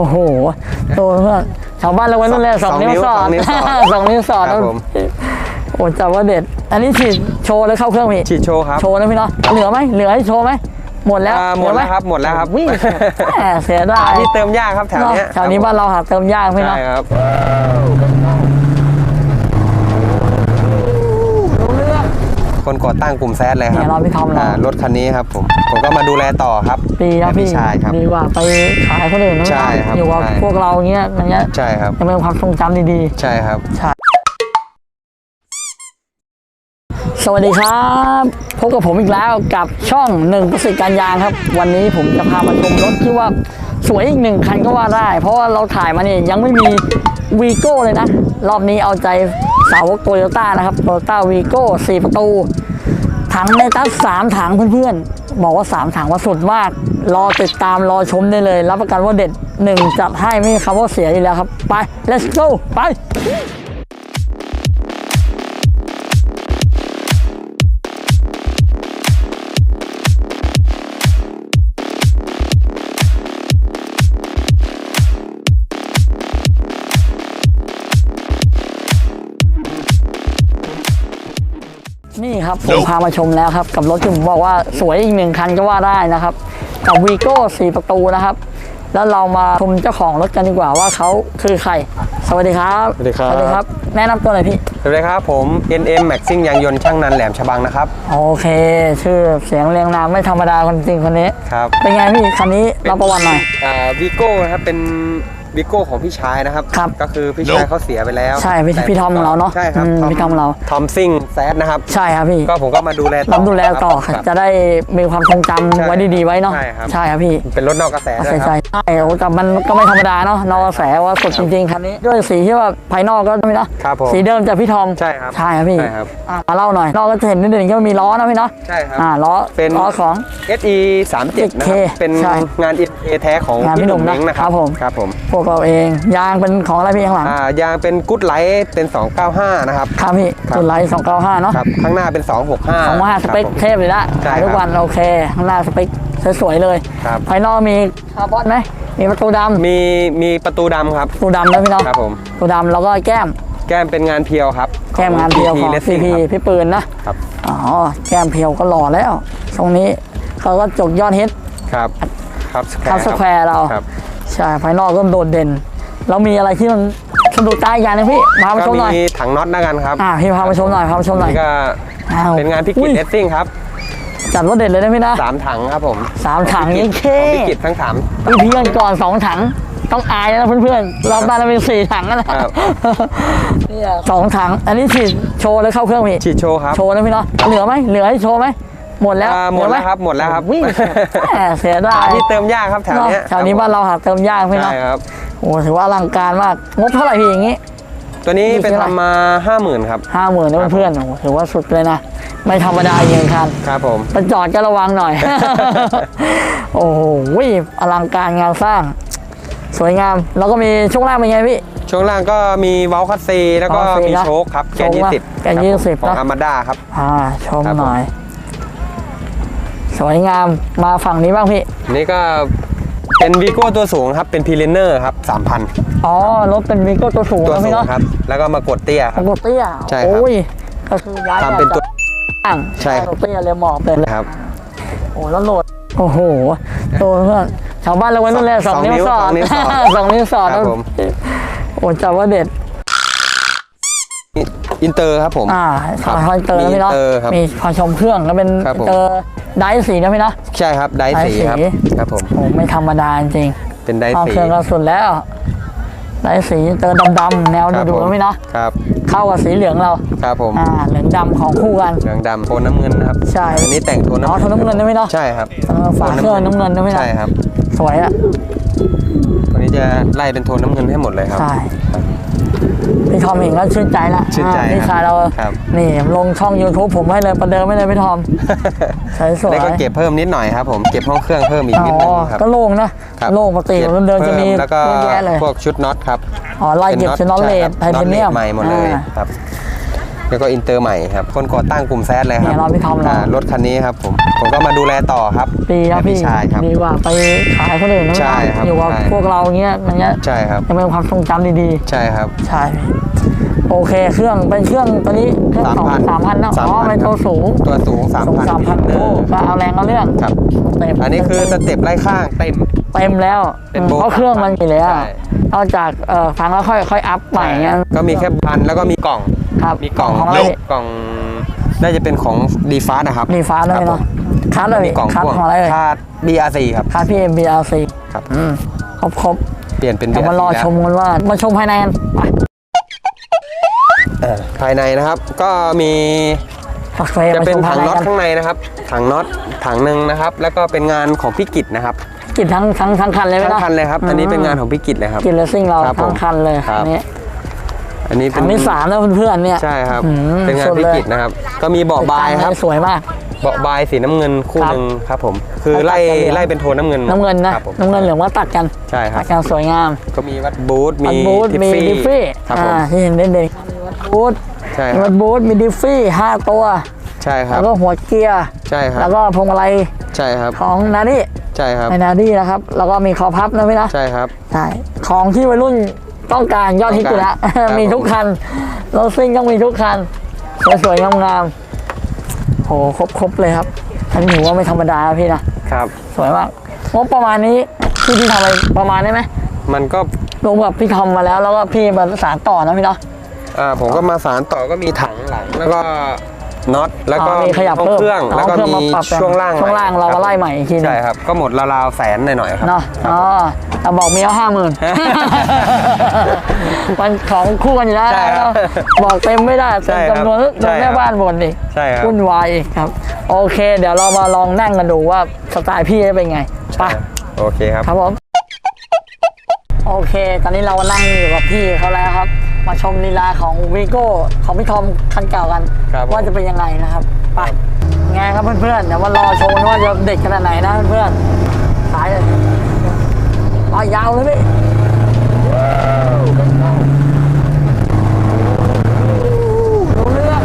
อ้โหโตเพื่อนชาวบ้านเราไว้นู่นเลยสองนิ้วสอดสองนิ้วสอดสองนิ้วสอดครับผมโอ้จับว่าเด็ด อันนี้ฉีดโชว์เลยเข้าเครื่องพี่ฉีดโชว์ครับโชว์นะพี่เนาะเหลือไหมเหลือให้โชว์ไหมหมดแล้วอ่าหมดลือไแล้วครับหมดแล้วครับวิ่งแหมเสียดายที่เติมยากครับแถวเนี้ยแถวนี้บ้านเราหาเติมยากพี่เนาะใช่ครับ รู้เรื่อง คนก่อตั้งกลุ่มแซดเลยครับเนี่ยเราไม่ทำหรอกอ่ารถคันนี้ครับผมผมก็มาดูแลต่อครับดีนะพี่ชายครับ ดีกว่าไปขายคนอื่นนะใช่ครับอยู่กับใช่ พวกเราอย่างเงี้ยอย่างเงี้ยใช่ครับ ยังเป็นความทรงจำดีใช่ครับๆสวัสดีครับพบกับผมอีกแล้วกับช่องหนึ่งประสิทธิ์การยางครับ วันนี้ผมจะพามาชมรถที่ว่าสวยอีกหนึ่งคันก็ว่าได้ เพราะว่าเราถ่ายมาเนี่ยยังไม่มีวีโก้เลยนะ รอบนี้เอาใจสาวกโตโยต้านะครับโตโยต้าวีโก้สี่ประตู ถังเนตัสสามถังเพื่อนๆ บอกว่าสามถังว่าสุดมาก รอติดตามรอชมได้เลย รับประกันว่าเด็ดหนึ่งจัดให้ไม่มีคำว่าเสียอยู่แล้วครับ ไป let's go ไป นี่ครับผมพามาชมแล้วครับ กับรถที่ผมบอกว่าสวยอีกหนึ่งคันก็ว่าได้นะครับ กับวีโก้สี่ประตูนะครับ แล้วเรามาชมเจ้าของรถกันดีกว่าว่าเขาคือใคร สวัสดีครับสวัสดีครับสวัสดีครับ แนะนำตัวหน่อยพี่สวัสดีครับผม NM Maxing ยางยนต์ช่างนันแหลมฉบังนะครับ โอเค ชื่อเสียงเรียงนามไม่ธรรมดาคนจริงคนนี้ครับเป็นไงพี่คันนี้เราประวัติหน่อยอ่าวิโก้นะครับเป็น วิโก้ของพี่ชายนะครับ ครับ ก็คือพี่ชายเขาเสียไปแล้วใช่พี่แต่พี่ทอมของเราเนอะใช่ครับอืมพี่ทอมของเรา ทอมซิงแซดนะครับ ใช่ครับพี่ก็ผมก็มาดูแลต่อรับดูแลต่อครับ จะได้มีความทรงจำใช่ไว้ดีๆไว้เนาะใช่ครับใช่ครับพี่เป็นรถนอกกระแสด้วใช่ยคใช่รับ ใช่โอ้แต่มันก็ไม่ธรรมดาเนาะนอกกระแสว่าสดจริงๆคันนี้ ด้วยสีที่ว่าภายนอกก็ไม่เนาะครับผมสีเดิมจากพี่ทอมใช่ครับใช่ครับพี่ใช่ครับ อะมาเล่าหน่อยนอกก็จะเห็นนิดหนึ่งก็มีล้อนะพี่เนาะใช่ครับ อ่าล้อเป็น ล้อของ SE 37นะครับ 7K เป็นใช่งาน EA แท้ของงานพี่พี่หนุ่มหนุ่มนะเม้งนะครับผม ครับผมพวกเราเอง ยางเป็นของอะไรพี่ข้างหลังอ่ายางเป็นกุ๊ดไลท์เป็น 295 นะครับ ครับพี่ครับ จุดไลท์สองเก้าห้าเนาะครับข้างหน้าเป็น 265สองห้าสเปคครับผมเทพเลยละใช่ขายทุกครับวันโอเค ข้างหน้าสเปคสวยๆเลยครับ ภายนอกมีคาร์บอนไหมมีประตูดำมีมีประตูดำครับ ประตูดำนะพี่เนาะครับผม ประตูดำแล้วก็แก้ม แก้มเป็นงานเพียวครับแก้มงานเพียวของ Racing CP ครับพี่ปืนนะ ครับอ๋อ แก้มเพียวก็หล่อแล้ว ตรงนี้เขาก็จกยอดฮิต ครับครับคับสแควร์เรา ครับ ใช่ภายนอกก็โดดเด่นแล้วมีอะไรที่มันสะดุดตาอีกอย่างหนึงพี่พามาก็ชมหน่อยมีถังน็อตนะกันครับอ่าพี่พามาชมหน่อยพามาชมหน่อยนี่ก็อ้าวเป็นงานพิอุ้กิยตเลสซิ่งครับจัดรถเด็ดเลยนะพี่นะสามถังครับผมสามถังนี้เคของพิกิตทั้งสามพี่เพียงก่อนสองถังต้องอายนะเพื่อนๆรอบบ้านเราเป็นสี่ถังนะครับเนี่ยสองถัง อันนี้ฉีดโชว์เลยเข้าเครื่องพี่ฉีดโชว์ครับ โชว์นะพี่เนาะเหลือไหมเหลือให้โชว์ไหม หมดแล้วอ่าหมดแล้วครับหมดแล้วครับวิ่งแหมเสียดายที่เติมยากครับแถวเนี้ยแถวนี้บ้านเราหาเติมยากพี่เนาะใช่ครับโอ้ถือว่าอลังการมากงบเท่าไหร่พี่อย่างงี้ ตัวนี้อยู่ที่เป็นเท่าไหร่ทำมาห้าหมื่นครับห้าหมื่นนะเพื่อนๆโอ้โหถือว่าสุดเลยนะไม่ธรรมดาอีกอย่างคันครับผมไปจอดก็ระวังหน่อย โอ้โหอลังการงานสร้าง สวยงาม แล้วก็มีช่วงล่างเป็นไงพี่ช่วงล่างก็มีเวาลคัสซีแล้วก็เว้าคัสซีมีนะโชคครับแกนโชคยี่นะสิบแกนครับยี่สิบของนะอามาด้าครับอ่าชมครับผมหน่อย สวยงามมาฝั่งนี้บ้างพี่นี่ก็เป็นวีโก้ตัวสูงครับ เป็นพีเลนเนอร์ครับสามพันอ๋อรถเป็นวิโก้ตัวสูงตัวนะสูพี่งเนาะครับ แล้วก็มากดเตี้ยคขรัอบงตัวเตี้ยใช่ครับ โอ้ยก็คือย้ายทำเป็นตัว อ่างใช่ครับตัวเตี้ยเลยเหมาะเป็นเลยครับ โอ้แล้วโหลดโอ้โหโตเพื่อนชาวบ้านเราไว้นู่นเลยสสอองงนิ้นิ้ววสอดสองนิ้วสอด สองนิ้วสอดครับผมโอ้จับว่าเด็ด อินเตอร์ครับผม อ่าครัขบอคอยเตอร์นะพี่เนาะมีอินเตอร์ครับมีพอชมเครื่องแล้วเป็นครับผมเตอร์ ไดร์สีนะพี่เนาะใช่ครับไดร์สีครับไดร์สีครับผมโอ้ไม่ธรรมดาจริงเป็นไดๆร์ห้องสีเครื่องก็สุดแล้วไดร์สีเตอร์ดำๆแนวครับดูผมๆนะพี่เนาะครับ เข้ากับสีเหลืองเราครับผมอ่าเหลืองดำของคู่กันเหลืองดำโทนน้ำเงินนะครับใช่อันนี้แต่งโทนน้ำอ๋อโทนน้ำเงินได้ไหมเนาะใช่ครับเออฝาเครื่องน้ำเงินได้ไหมเนาะใช่ครับสวยอะวันนี้จะไล่เป็นโทนน้ำเงินให้หมดเลยครับใช่ พี่ทอมเองก็ชื่นใจละชื่นใจอ่าพี่ครับชายเราครับนี่ลงช่อง YouTube ผมให้เลยประเดิมให้เลยพี่ทอมใช้สวยแล้วก็เก็บเพิ่มนิดหน่อยครับผมเก็บห้องเครื่องเพิ่มอีกอ๋อนิดนึงครับก็โล่งนะครับโล่งปกติก็บเดินๆจะมีพิ่แล้วก็เยอะแยะเลยพวกชุดน็อตครับอ๋อไล่เก็บป็ชุดน็อตเลใช่สครับไทเทเนียมน็อตเลสใหม่หมดเลยอ่าครับ แล้วก็อินเตอร์ใหม่ครับคนก่อตั้งกลุ่มแซดเลยครับเนี่ยเราพี่ทอมเราารถคันนี้ครับผมผมก็มาดูแลต่อครับดีนะพี่ชายครับ ดีกว่าไปขายคนอื่นนะใช่ครับอยู่กับใช่ พวกเราอย่างเงี้ยอย่างเงี้ยใช่ครับ ยังเป็นความทรงจำดีใช่ครับ ๆ ใช่พี่โอเคเครื่องเป็นเครื่องตัวนี้เครื่องสอง3,000สามพันนะอ๋อ3,000 เป็นตัวสูงตัวสูงสูงสามพัน3,000โอ้ก็เอาแรงเอาเรื่องครับ เต็มอันนี้คือสเต็ปไล่ข้างเต็ม เต็มแล้วเป็นโบเพราะเครื่องมันมีแล้วใช่เอาจากเอ่อฟังแล้วค่อยค่อยอัพใหม่เงี้ย ก็มีแค่พันแล้วก็มีกล่อง ครับมีกล่องของอะไรลูกกล่องน่าจะเป็นของดีฟาสนะครับดีฟ้าด้วยครับเนาะผมคัดเลยมีกล่องคัดพ่วงของอะไรเลยคาด BRC ครับ คัดพี่เอ็มบีอาร์ซีครับอืมครบครบเปลี่ยนเป็นเดี๋ยว BRC มารอแล้วชมกันว่ามาชมภายในกันไปเอ่อภายในนะครับ ก็มีฝักเฟรมจะเป็นมาชมถัภายงในน็อตกันข้างในนะครับ ถังน็อตถังหนึ่งนะครับ แล้วก็เป็นงานของพี่กิตนะครับกินทั้งทั้งทั้งคันเลยไหมทั้งล่ะคันเลยครับ อันนี้เป็นงานของพี่กิตเลยครับ กินเลสซิ่งเราครับทั้งผมคันเลยครับ อันนี้ อันนี้เป็ถันงที่สามแล้วเพื่อนๆเนี่ยใช่ครับอืมเป็นงานสุดพี่เลยกิตนะครับ ก็มีเบาะบายครับสวยมากเบาะบายสีน้ำเงินคู่ครับหนึ่งครับผม คือไล่ตัดกันเหลืองไล่เป็นโทนน้ำเงิน น้ำเงินนะครับผมน้ำเงินเหลืองว่าตัดกันใช่ครัตับดกันสวยงาม ก็มีวัดบูธวัมีดบูธทิฟมีฟี่ดิฟฟี่ครับผมอ่าที่เห็นเด่นๆมีวัดบูธใช่มีครัวับดบูธมีดิฟฟี่ห้าตัวใช่ครัแล้บวก็หัวเกียร์ใช่ครัแล้บวก็พวงมาลัยใช่ครับของนาดี้ใช่ครับในนาดี้นะครับแล้วก็มีคอพับนะพี่นะใช่ครับใช่ของที่วัยรุ่น ต้องการยอดฮิตอยู่แล้วต้องการครับมีทุกคันรถซิ่งต้องมีทุกคันสวยๆงามๆโหครบๆเลยครับอันนี้ถือว่าไม่ธรรมดานะพี่นะครับ สวยมากงบประมาณนี้พี่พี่ทำอะไรประมาณได้ไหมมันก็รวมกับพี่ทอมมาแล้วแล้วก็พี่มาสานต่อนะพี่เนาะอ่าผมก็มาสารต่อก็มีถังหลังแล้วก็ น็อตแล้วก็อ๋อมีขยับห้องเพิ่มเครื่องอ๋อแล้วก็เครื่องมีมาปรับแต่งช่วงล่างช่วงล่างเรามาไล่ใหม่อีกทีหนึงใช่ครับก็หมดราวๆแสนหน่อยๆครับ เนาะอ๋อแต่บอกเมียห้าหมื่น มันของคู่กันอยู่แล้วใช่ครับบอกเต็มไม่ได้ใช่เต็มครับจำนวนใช่โดนแม่ครับบ้านบ่นอีกใช่ครับ วุ่นวายอีกครับ โอเค เดี๋ยวเรามาลองนั่งกันดูว่าสไตล์พี่จะเป็นไงไป โอเคครับ ครับผม โอเค ตอนนี้เรานั่งอยู่กับพี่เขาแล้วครับ มาชมลีลาของวีโก้ของพี่ทอมคันเก่ากัน ครับผม ว่าจะเป็นยังไงนะครับไปไงครับเพื่อนๆเดี๋ยวมารอชมว่าจะเด็ดขนาดไหนนะเพื่อนๆสายเลยอ๋อยาวเลยพี่รู้เรื่อง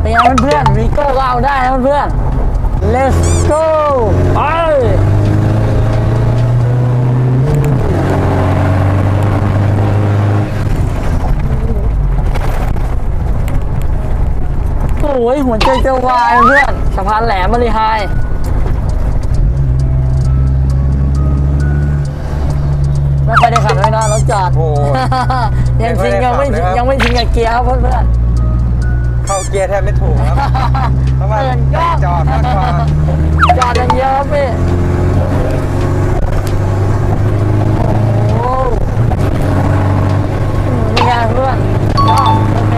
เป็นไงเพื่อนๆวีโก้ก็เอาได้นะเพื่อนๆ let's go ไป โอ้ยหัวใจจะวายเพื่อนสะพานแหลมบริหายไม่ค่อยได้ขับเลยนะรถจอดโอ้ยังชิงยังไม่ไม่ค่อยได้ขับเลยครับ ยังไม่ชิงกับเกียร์ครับเพื่อนเข้าเกียร์แทบไม่ถูกครับๆเพราะว่าเตือนก็จอดมากกว่าจอดอย่างเดียวครับพี่โอ้นี่ไงเพื่อนก็โอเค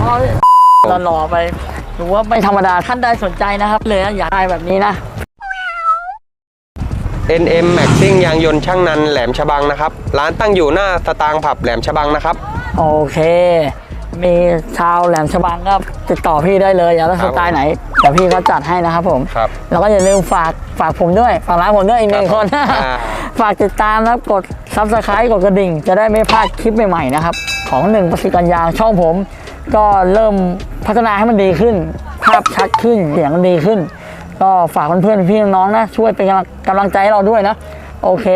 พอพี่เราหล่อไป ถือว่าไม่ธรรมดาท่านใดสนใจนะครับ เลยนะอยากได้แบบนี้นะ NM Maxing ยางยนต์ช่างนันแหลมฉบังนะครับ ร้านตั้งอยู่หน้าสตางค์ผับแหลมฉบังนะครับ โอเค มีชาวแหลมฉบังก็ติดต่อพี่ได้เลย อยากได้ครัสบไตล์ไหนเดี๋ยวพี่เขาจัดให้นะครับผม ครับ แล้วก็อย่าลืมฝากฝากผมด้วย ฝากร้านผมด้วยอีกหนึ่งครับคน อ่า ฝากติดตามนะครับกดซับสไครต์กดกระดิ่ง จะได้ไม่พลาดคลิปใหม่ๆนะครับ ของหนึ่งประสิทธิ์กัญญาช่องผม ก็เริ่มพัฒนาให้มันดีขึ้น ภาพชัดขึ้นเสียงดีขึ้น ก็ฝากเพื่อนๆพี่น้องนะช่วยเป็นกำลังกำลังใจให้เราด้วยนะโอเค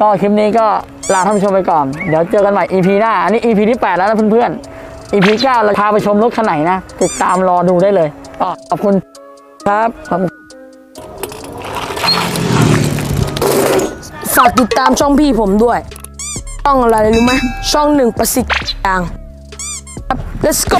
ก็คลิปนี้ก็ลาท่านผู้ชมไปก่อน เดี๋ยวเจอกันใหม่ EP หน้า อันนี้ EP ที่ 8 แล้วนะเพื่อนๆ EP 9เราพาไปชมรถคันไหนนะ ติดตามรอดูได้เลยก็ขอบคุณครับขอบคุณฝากติดตามช่องพี่ผมด้วย ช่องอะไรรู้ไหมช่องหนึ่งประสิทธิ์ยาง let's go